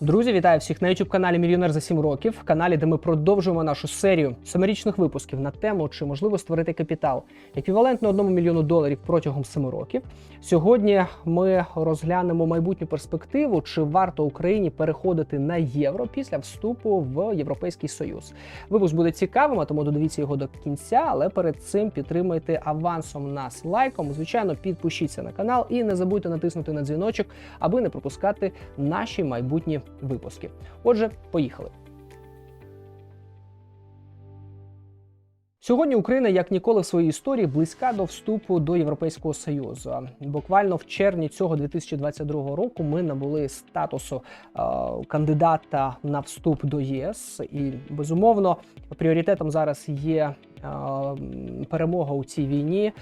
Друзі, вітаю всіх на youtube каналі Мільйонер за 7 років. Каналі, де ми продовжуємо нашу серію семирічних випусків на тему, чи можливо створити капітал еквівалентно 1 мільйону доларів протягом 7 років. Сьогодні ми розглянемо майбутню перспективу, чи варто Україні переходити на євро після вступу в Європейський Союз. Випуск буде цікавим, а тому додивіться його до кінця. Але перед цим підтримайте авансом нас лайком. Звичайно, підпишіться на канал і не забудьте натиснути на дзвіночок, аби не пропускати наші майбутні випуски. Отже, поїхали. Сьогодні Україна як ніколи в своїй історії близька до вступу до Європейського Союзу. Буквально в червні цього 2022 року ми набули статусу е, кандидата на вступ до єС, і безумовно пріоритетом зараз є. Перемога у цій війні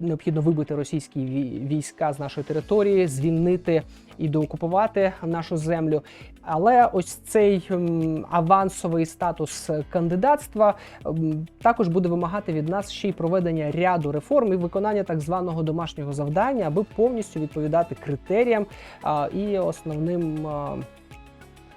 необхідно вибити російські вій- війська з нашої території, звільнити і доокупувати нашу землю. Але ось цей авансовий статус кандидатства також буде вимагати від нас ще й проведення ряду реформ і виконання так званого домашнього завдання, аби повністю відповідати критеріям і основним.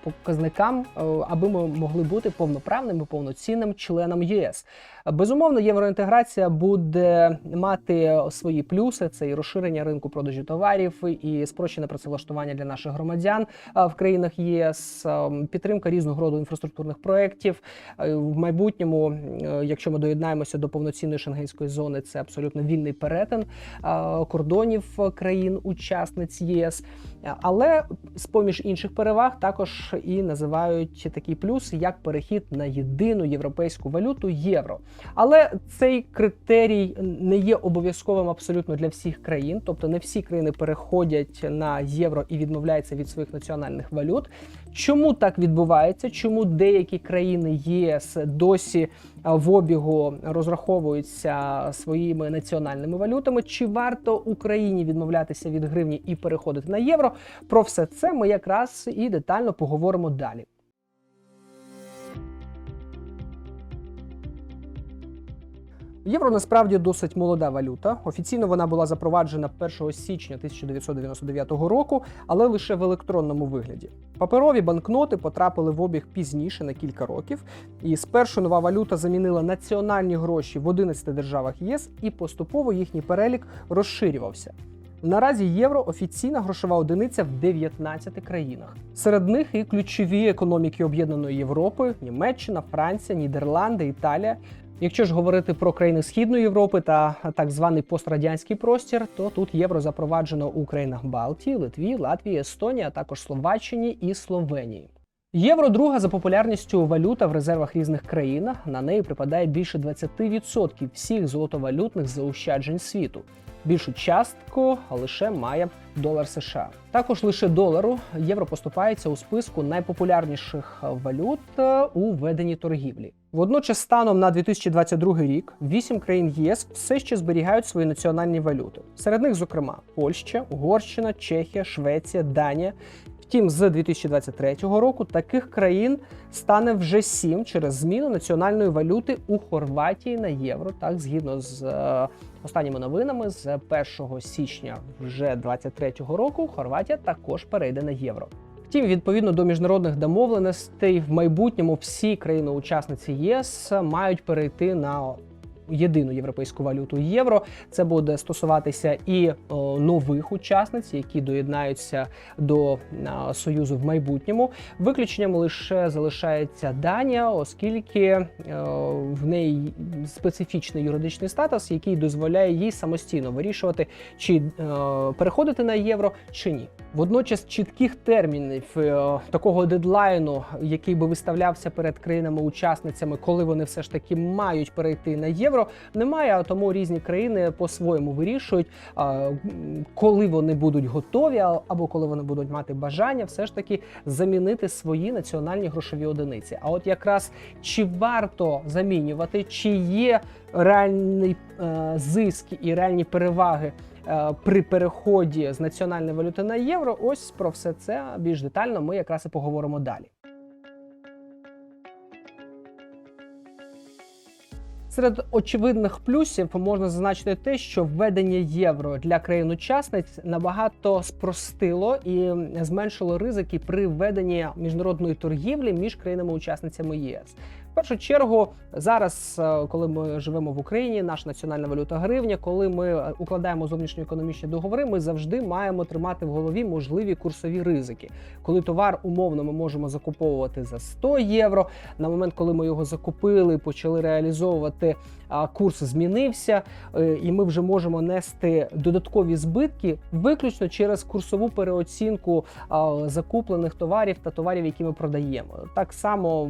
Показникам, е, аби ми могли бути повноправним і повноцінним членом ЄС. Безумовно, євроінтеграція буде мати свої плюси: це і розширення ринку продажу товарів, і спрощене працевлаштування для наших громадян в країнах ЄС, підтримка різного роду інфраструктурних проєктів. В майбутньому, якщо ми доєднаємося до повноцінної шенгенської зони, це абсолютно вільний перетин кордонів країн-учасниць ЄС. Але з поміж інших переваг також і називають такий плюс, як перехід на єдину європейську валюту євро. Але цей критерій не є обов'язковим абсолютно для всіх країн, тобто не всі країни переходять на євро і відмовляються від своїх національних валют. Чому так відбувається? Чому деякі країни ЄС досі в обігу розраховуються своїми національними валютами? Чи варто Україні відмовлятися від гривні і переходити на євро? Про все це ми якраз і детально поговоримо далі. Євро насправді досить молода валюта. Офіційно вона була запроваджена 1 січня 1999 року, але лише в електронному вигляді. Паперові банкноти потрапили в обіг пізніше на кілька років, і спершу нова валюта замінила національні гроші в 11 державах ЄС, і поступово їхній перелік розширювався. Наразі євро офіційна грошова одиниця в 19 країнах. Серед них і ключові економіки Об'єднаної Європи: Німеччина, Франція, Нідерланди, Італія. Якщо ж говорити про країни Східної Європи та так званий пострадянський простір, то тут євро запроваджено у країнах Балтії, Литві, Латвії, Естонії, а також Словаччині і Словенії. Євро друга за популярністю валюта в резервах різних країн. На неї припадає більше 20% всіх золотовалютних заощаджень світу. Більшу частку лише має долар США. Також лише долару євро поступається у списку найпопулярніших валют е, у веденні торгівлі. Водночас, станом на 2022 рік, вісім країн ЄС все ще зберігають свої національні валюти. Серед них, зокрема, Польща, Угорщина, Чехія, Швеція, Данія. Втім, з 2023 року таких країн стане вже сім через зміну національної валюти у Хорватії на євро. Так, згідно з е, останніми новинами, з 1 січня вже 2023 року Хорватія також перейде на євро. Втім, відповідно до міжнародних домовленостей, в майбутньому всі країни-учасниці ЄС мають перейти на єдину європейську валюту євро. Це буде стосуватися і нових учасниць, які доєднаються до союзу в майбутньому. Виключенням лише залишається Данія, оскільки е, в неї специфічний юридичний статус, який дозволяє їй самостійно вирішувати, чи е, переходити на євро чи ні. Водночас чітких термінів е, такого дедлайну, який би виставлявся перед країнами-учасницями, коли вони все ж таки мають перейти на євро, немає. А тому різні країни по-своєму вирішують, коли вони будуть готові, або коли вони будуть мати бажання, все ж таки замінити свої національні грошові одиниці. А от якраз чи варто замінювати, чи є реальний е, зиск і реальні переваги е, при переході з національної валюти на євро. Ось про все це більш детально ми якраз і поговоримо далі. Серед очевидних плюсів можна зазначити те, що введення євро для країн-учасниць набагато спростило і зменшило ризики при введенні міжнародної торгівлі між країнами-учасницями ЄС. Першу чергу, зараз, е, коли ми живемо в Україні, наша національна валюта гривня, коли ми е, укладаємо зовнішньоекономічні договори, ми завжди маємо тримати в голові можливі курсові ризики. Коли товар умовно ми можемо закуповувати за 100 євро, на момент, коли ми його закупили, почали реалізовувати, курс змінився, е, і ми вже можемо нести додаткові збитки виключно через курсову переоцінку закуплених товарів та товарів, які ми продаємо. Так само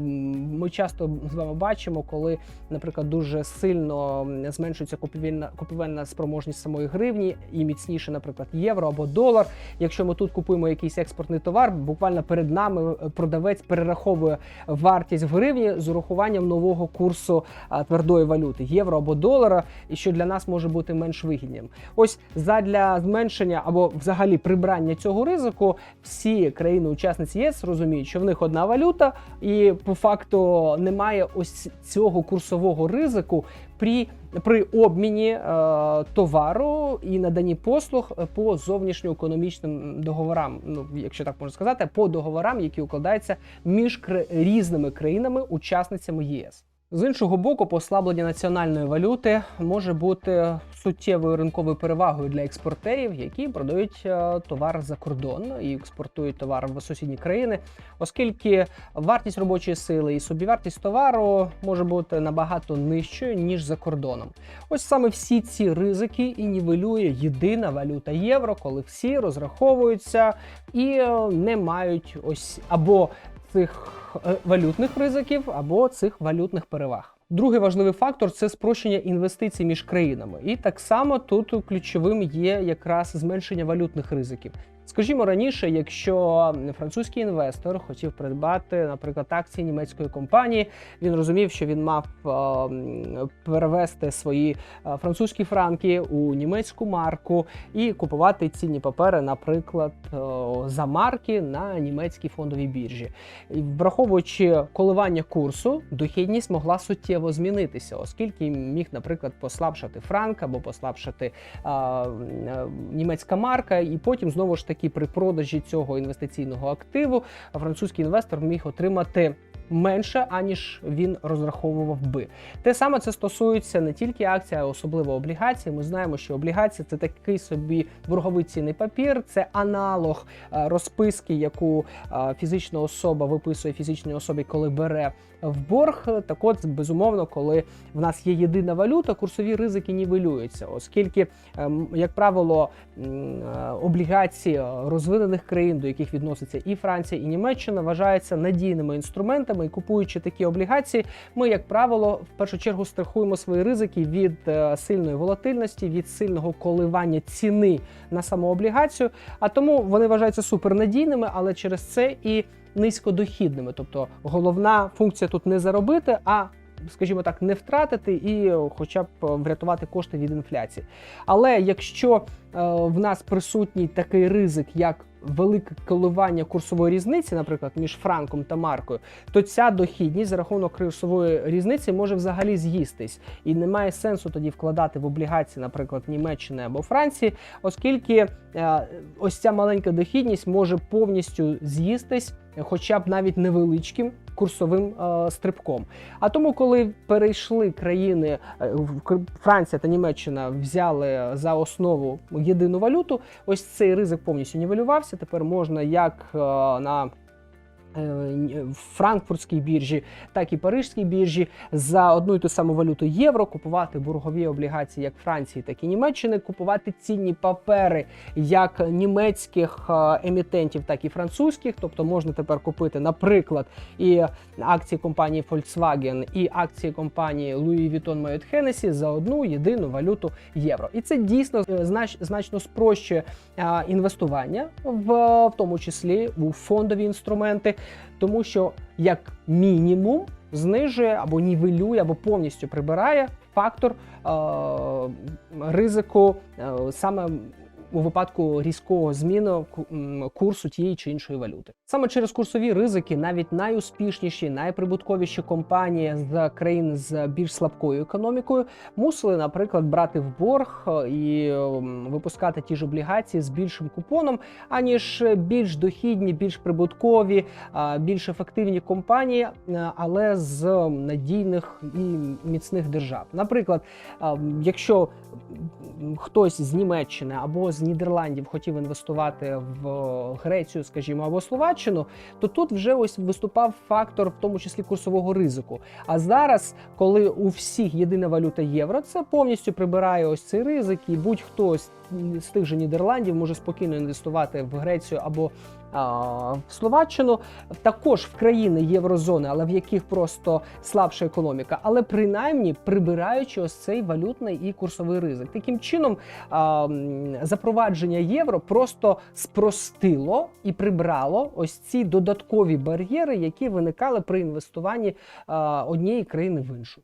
ми часто з вами бачимо, коли, наприклад, дуже сильно зменшується купівельна купівельна спроможність самої гривні і міцніше, наприклад, євро або долар. Якщо ми тут купуємо якийсь експортний товар, буквально перед нами е, продавець перераховує вартість в гривні з урахуванням нового курсу твердої валюти євро або долара, і що для нас може бути менш вигідним. Ось задля зменшення або взагалі прибрання цього ризику, всі країни-учасниці ЄС розуміють, що в них одна валюта, і по факту немає ось цього курсового ризику при, при обміні е, товару і наданні послуг по зовнішньоекономічним договорам, ну якщо так можна сказати, по договорам, які укладаються між різними країнами-учасницями ЄС. З іншого боку, послаблення національної валюти може бути суттєвою ринковою перевагою для експортерів, які продають е, товар за кордон і експортують товар в сусідні країни, оскільки вартість робочої сили і собівартість товару може бути набагато нижчою ніж за кордоном. Ось саме всі ці ризики і нівелює єдина валюта євро, коли всі розраховуються і е, не мають ось або цих е, валютних ризиків або цих валютних переваг. Другий важливий фактор це спрощення інвестицій між країнами. І так само тут ключовим є якраз зменшення валютних ризиків. Скажімо раніше, якщо французький інвестор хотів придбати, наприклад, акції німецької компанії, він розумів, що він мав е, перевести свої е, французькі франки у німецьку марку і купувати цінні папери, наприклад, е, за марки на німецькій фондовій біржі. Враховуючи коливання курсу, дохідність могла суттєво змінитися, оскільки міг, наприклад, послабшати франк або послабшати а, німецька марка, і потім знову ж таки при продажі цього інвестиційного активу французький інвестор міг отримати. Менше аніж він розраховував би. Те саме це стосується не тільки акцій, а особливо облігацій. Ми знаємо, що облігації це такий собі борговий цінний папір, це аналог е, розписки, яку е, фізична особа виписує фізичній особі, коли бере в борг. Так от, безумовно, коли в нас є єдина валюта, курсові ризики нівелюються, оскільки, ем, як правило, е, облігації розвинених країн, до яких відноситься і Франція, і Німеччина, вважаються надійними інструментами. І купуючи такі облігації, ми, як правило, в першу чергу страхуємо свої ризики від е, сильної волатильності, від сильного коливання ціни на саму облігацію. А тому вони вважаються супернадійними, але через це і низькодохідними. Тобто головна функція тут не заробити, а Скажімо так, не втратити і е, хоча б врятувати кошти від інфляції. Але якщо е, в нас присутній такий ризик, як велике коливання курсової різниці, наприклад, між франком та маркою, то ця дохідність за рахунок курсової різниці може взагалі з'їстись, і немає сенсу тоді вкладати в облігації, наприклад, Німеччини або Франції, оскільки е, ось ця маленька дохідність може повністю з'їстись, хоча б навіть невеличким курсовим е, стрибком. А тому, коли перейшли країни е, Франція та Німеччина взяли за основу єдину валюту, ось цей ризик повністю нівелювався. Тепер можна як е, на франкфуртській біржі, так і парижській біржі за одну і ту саму валюту євро купувати боргові облігації як Франції, так і Німеччини, купувати цінні папери як німецьких е, емітентів, так і французьких. Тобто можна тепер купити, наприклад, і акції компанії Volkswagen, і акції компанії Louis Vuitton Moet Hennessy за одну єдину валюту євро. І це дійсно е, знач, значно спрощує е, інвестування, в, в тому числі у фондові інструменти, тому що як мінімум знижує або нівелює, або повністю прибирає фактор е, ризику е, саме у випадку різкого зміну курсу тієї чи іншої валюти. Саме через курсові ризики навіть найуспішніші, найприбутковіші компанії з країн з більш слабкою економікою мусили, наприклад, брати в борг е, і випускати ті ж облігації з більшим купоном, аніж більш дохідні, більш прибуткові, більш ефективні компанії, е, але з надійних і міцних держав. Наприклад, якщо хтось з Німеччини або з Нідерландів хотів інвестувати в Грецію, скажімо, або Словаччину, то тут вже ось виступав фактор, в тому числі курсового ризику. А зараз, коли у всіх єдина валюта євро, це повністю прибирає ось цей ризик, і будь-хто з, тих же Нідерландів може спокійно інвестувати в Грецію або в Словаччину, також в країни єврозони, але в яких просто слабша економіка, але принаймні прибираючи ось цей валютний і курсовий ризик. Таким чином, запровадження євро просто спростило і прибрало ось ці додаткові бар'єри, які виникали при інвестуванні однієї країни в іншу.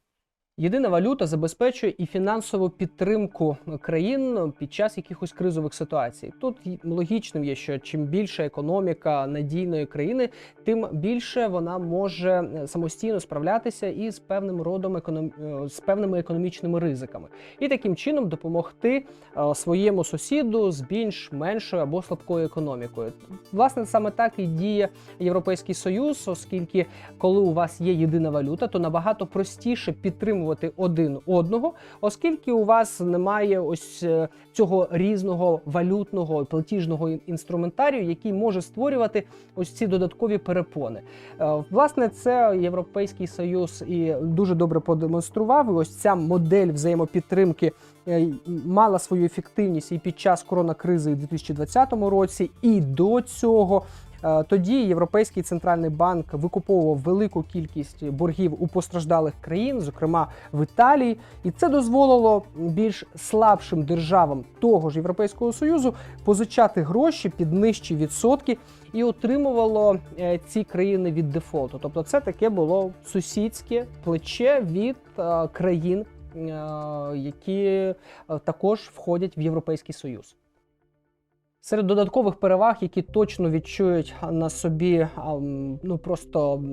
Єдина валюта забезпечує і фінансову підтримку країн під час якихось кризових ситуацій. Тут логічним є, що чим більша економіка надійної країни, тим більше вона може е, самостійно справлятися із певним родом економ... е, з певними економічними ризиками, і таким чином допомогти е, своєму сусіду з більш меншою або слабкою економікою. Власне, саме так і діє Європейський Союз, оскільки коли у вас є єдина валюта, то набагато простіше підтримувати один одного, оскільки у вас немає ось е, цього різного валютного платіжного інструментарію, який може створювати ось ці додаткові перепони. Е, Власне, це Європейський Союз і дуже добре продемонстрував. І ось ця модель взаємопідтримки е, мала свою ефективність і під час коронакризи у 2020 році, і до цього. Е, Тоді Європейський центральний банк викуповував велику кількість боргів у постраждалих країн, зокрема в Італії, і це дозволило більш слабшим державам того ж Європейського союзу позичати гроші під нижчі відсотки і отримувало е, ці країни від дефолту. Тобто, це таке було сусідське плече від е, країн, які також входять в Європейський Союз. Серед додаткових переваг, які точно відчують на собі ну просто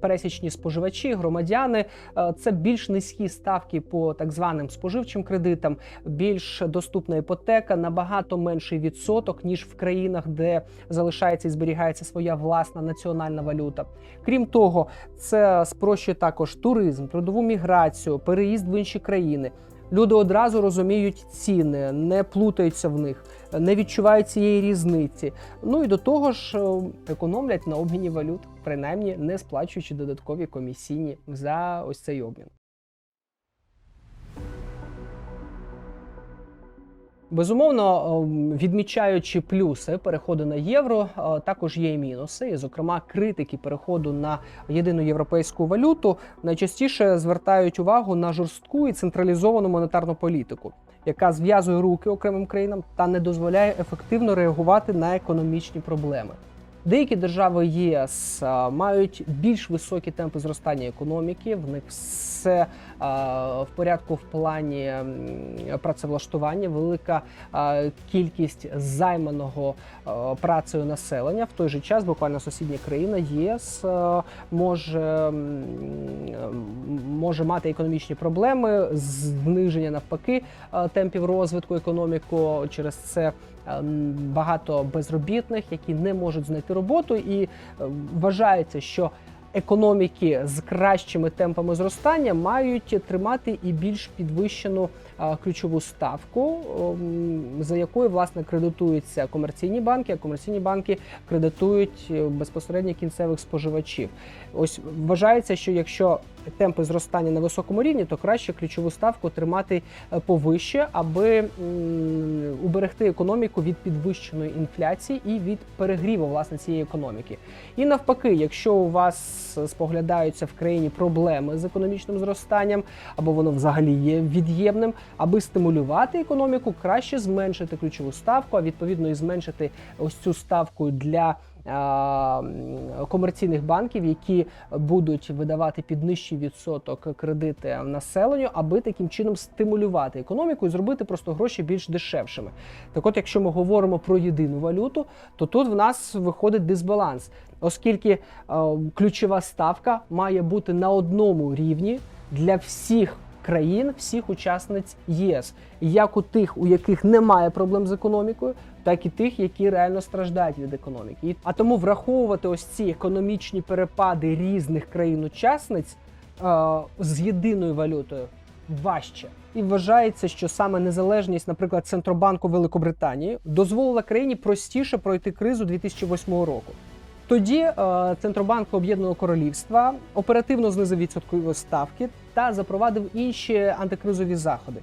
пересічні споживачі, громадяни, е, це більш низькі ставки по так званим споживчим кредитам, більш доступна іпотека, набагато менший відсоток ніж в країнах, де залишається і зберігається своя власна національна валюта. Крім того, це спрощує також туризм, трудову міграцію, переїзд в інші країни. Люди одразу розуміють ціни, не плутаються в них, не відчувають цієї різниці. Ну і до того ж е, економлять на обміні валют, принаймні не сплачуючи додаткові комісійні за ось цей обмін. Безумовно, відмічаючи плюси переходу на євро, також є і мінуси. І, зокрема, критики переходу на єдину європейську валюту найчастіше звертають увагу на жорстку і централізовану монетарну політику, яка зв'язує руки окремим країнам та не дозволяє ефективно реагувати на економічні проблеми. Деякі держави ЄС мають більш високі темпи зростання економіки. В них все в порядку в плані працевлаштування, велика кількість займаного працею населення. В той же час буквально сусідня країна ЄС може, може мати економічні проблеми, зниження навпаки темпів розвитку економіку. Через це багато безробітних, які не можуть знайти роботу, і вважається, що економіки з кращими темпами зростання мають тримати і більш підвищену ключову ставку, за якою власне кредитуються комерційні банки, а комерційні банки кредитують е, безпосередньо кінцевих споживачів. Ось вважається, що якщо темпи зростання на високому рівні, то краще ключову ставку тримати е, повище, аби уберегти економіку від підвищеної інфляції і від перегріву власне цієї економіки. І навпаки, якщо у вас споглядаються в країні проблеми з економічним зростанням, або воно взагалі є від'ємним, аби стимулювати економіку, краще зменшити ключову ставку, а відповідно і зменшити ось цю ставку для комерційних банків, які будуть видавати під нижчий відсоток кредити населенню, аби таким чином стимулювати економіку і зробити просто гроші більш дешевшими. Так, от, якщо ми говоримо про єдину валюту, то тут в нас виходить дисбаланс, оскільки е, ключова ставка має бути на одному рівні для всіх країн, всіх учасниць ЄС, як у тих, у яких немає проблем з економікою, так і тих, які реально страждають від економіки. А тому враховувати ось ці економічні перепади різних країн-учасниць е, з єдиною валютою важче. І вважається, що саме незалежність, наприклад, Центробанку Великобританії дозволила країні простіше пройти кризу 2008 року. Тоді е, Центробанк Об'єднаного Королівства оперативно знизив відсоткові ставки та запровадив інші антикризові заходи.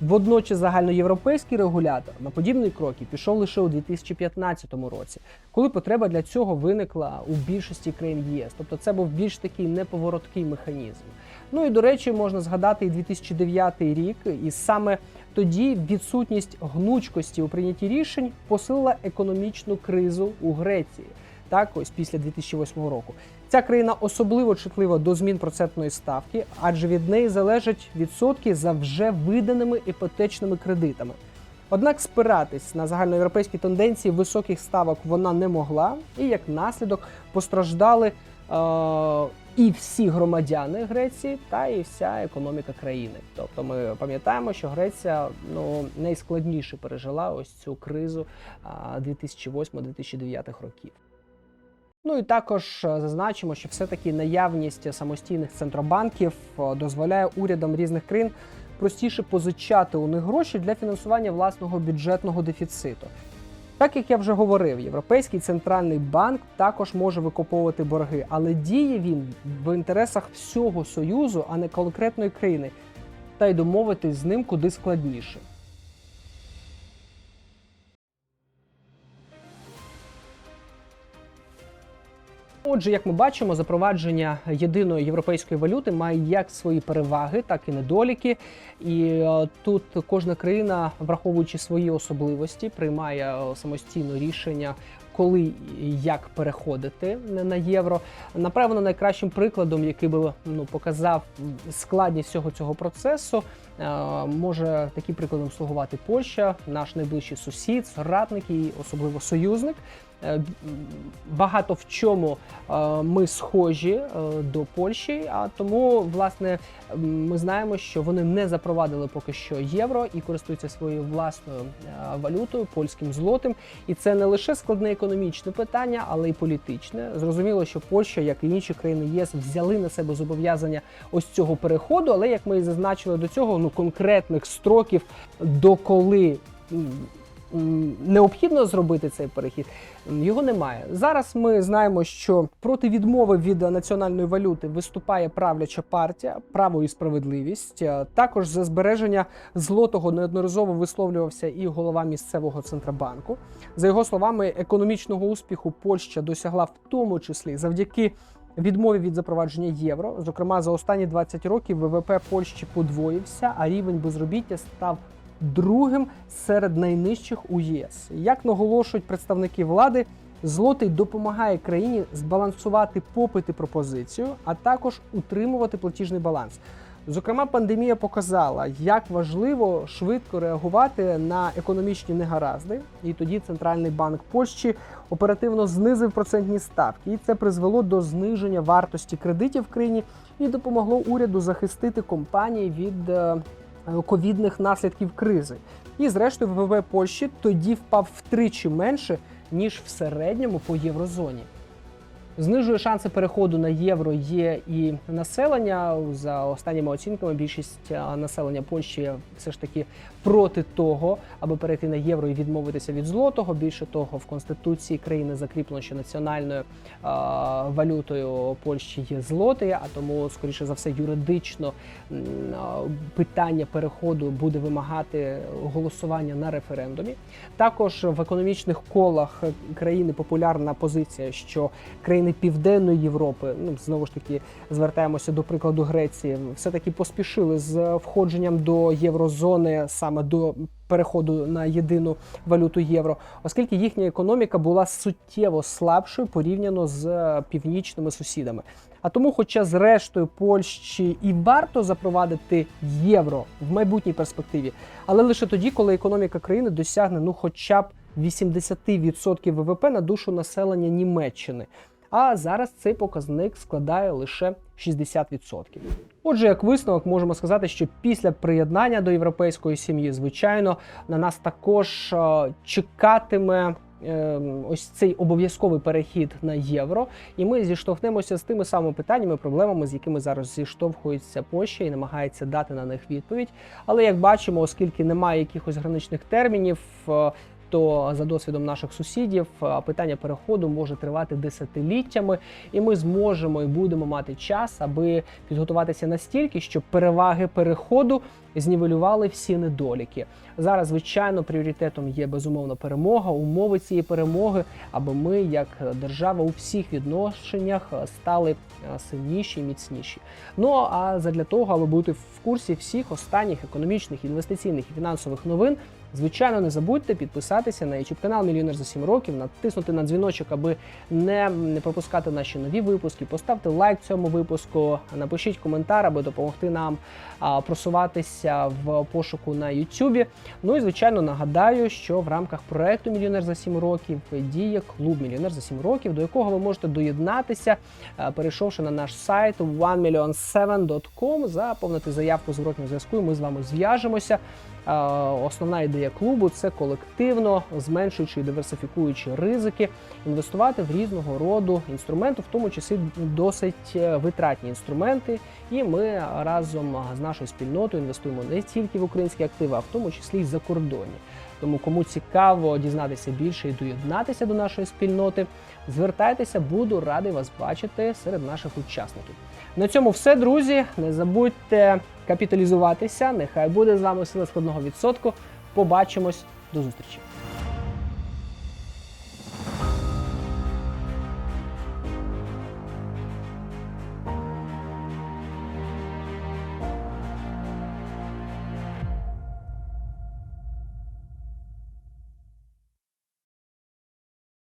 Водночас загальноєвропейський регулятор на подібні кроки пішов лише у 2015 році, коли потреба для цього виникла у більшості країн ЄС. Тобто це був більш такий неповороткий механізм. Ну і до речі, можна згадати і 2009 рік, і саме тоді відсутність гнучкості у прийнятті рішень посилила економічну кризу у Греції. Так, ось після 2008 року. Ця країна особливо чутлива до змін процентної ставки, адже від неї залежать відсотки за вже виданими іпотечними кредитами. Однак спиратись на загальноєвропейські тенденції високих ставок вона не могла, і як наслідок постраждали е- і всі громадяни Греції, та і вся економіка країни. Тобто ми пам'ятаємо, що Греція ну найскладніше пережила ось цю кризу а, 2008-2009 років. Ну і також е, зазначимо, що все-таки наявність самостійних центробанків е, дозволяє урядам різних країн простіше позичати у них гроші для фінансування власного бюджетного дефіциту. Так як я вже говорив, Європейський центральний банк також може викуповувати борги, але діє він в інтересах всього союзу, а не конкретної країни, та й домовитись з ним куди складніше. Отже, як ми бачимо, запровадження єдиної європейської валюти має як свої переваги, так і недоліки. І е, тут кожна країна, враховуючи свої особливості, приймає е, самостійно рішення, коли і як переходити на- євро. Напевно, найкращим прикладом, який би ну, показав складність всього цього процесу, може таким прикладом слугувати Польща, наш найближчий сусід, соратник і особливо союзник. Е, Багато в чому е, ми схожі е, до Польщі, а тому, власне, ми знаємо, що вони не запровадили поки що євро і користуються своєю власною е, валютою, польським злотим. І це не лише складне економічне питання, але й політичне. Зрозуміло, що Польща, як і інші країни ЄС, взяли на себе зобов'язання ось цього переходу, але як ми і зазначили до цього, ну конкретних строків до коли. м, м, Необхідно зробити цей перехід, його немає. Зараз ми знаємо, що проти відмови від національної валюти виступає правляча партія право і справедливість. Е, Також за збереження злотого неодноразово висловлювався і голова місцевого центробанку. За його словами, економічного успіху Польща досягла в тому числі завдяки відмові від запровадження євро. Зокрема, за останні 20 років ВВП Польщі подвоївся, а рівень безробіття став другим серед найнижчих у ЄС. Як наголошують представники влади, злотий допомагає країні збалансувати попит і пропозицію, а також утримувати платіжний баланс. Зокрема, пандемія показала, як важливо швидко реагувати на економічні негаразди. І тоді Центральний банк Польщі оперативно знизив процентні ставки, і це призвело до зниження вартості кредитів в країні і допомогло уряду захистити компанії від е, ковідних наслідків кризи. І зрештою ВВП Польщі тоді впав втричі менше ніж в середньому по єврозоні. Знижує шанси переходу на євро є і населення. За останніми оцінками, більшість населення Польщі все ж таки проти того, аби перейти на євро і відмовитися від злотого. Більше того, в конституції країни закріплено, що національною валютою Польщі є злотий, а тому, скоріше за все, юридично питання переходу буде вимагати голосування на референдумі. Також в економічних колах країни популярна позиція, що країни країни Південної Європи, ну знову ж таки звертаємося до прикладу Греції, все таки поспішили з входженням до єврозони саме до переходу на єдину валюту євро, оскільки їхня економіка була суттєво слабшою порівняно з північними сусідами. А тому, хоча зрештою Польщі і варто запровадити євро в майбутній перспективі, але лише тоді, коли економіка країни досягне ну, хоча б 80% ВВП на душу населення Німеччини. А зараз цей показник складає лише 60%. Отже, як висновок, можемо сказати, що після приєднання до європейської сім'ї, звичайно, на нас також е, чекатиме е, ось цей обов'язковий перехід на євро, і ми зіштовхнемося з тими самими питаннями, проблемами, з якими зараз зіштовхується Польща і намагається дати на них відповідь. Але як бачимо, оскільки немає якихось граничних термінів. Е, то за досвідом наших сусідів питання переходу може тривати десятиліттями, і ми зможемо і будемо мати час, аби підготуватися настільки, щоб переваги переходу знівелювали всі недоліки. Зараз, звичайно, пріоритетом є безумовно перемога, умови цієї перемоги, аби ми, як держава, у всіх відношеннях стали е, сильніші і міцніші. Ну а задля того, аби бути в курсі всіх останніх економічних, інвестиційних і фінансових новин. Звичайно, не забудьте підписатися на YouTube канал Мільйонер за 7 років, натиснути на дзвіночок, аби не, пропускати наші нові випуски. Поставте лайк цьому випуску, напишіть коментар, аби допомогти нам а, просуватися в пошуку на Ютубі. Ну і звичайно нагадаю, що в рамках проекту Мільйонер за 7 років діє клуб Мільйонер за 7 років, до якого ви можете доєднатися, перейшовши на наш сайт 1million7.com, заповнити заявку зворотнього зв'язку. і Ми з вами зв'яжемося. Основна ідея клубу це колективно, зменшуючи і диверсифікуючи ризики, інвестувати в різного роду інструменти, в тому числі досить е, витратні інструменти. І ми разом з нашою спільнотою інвестуємо не тільки в українські активи, а в тому числі й за кордоні. Тому кому цікаво дізнатися більше і доєднатися до нашої спільноти, звертайтеся, буду радий вас бачити серед наших учасників. На цьому все, друзі. Не забудьте капіталізуватися. Нехай буде з вами сила складного відсотку. Побачимось до зустрічі.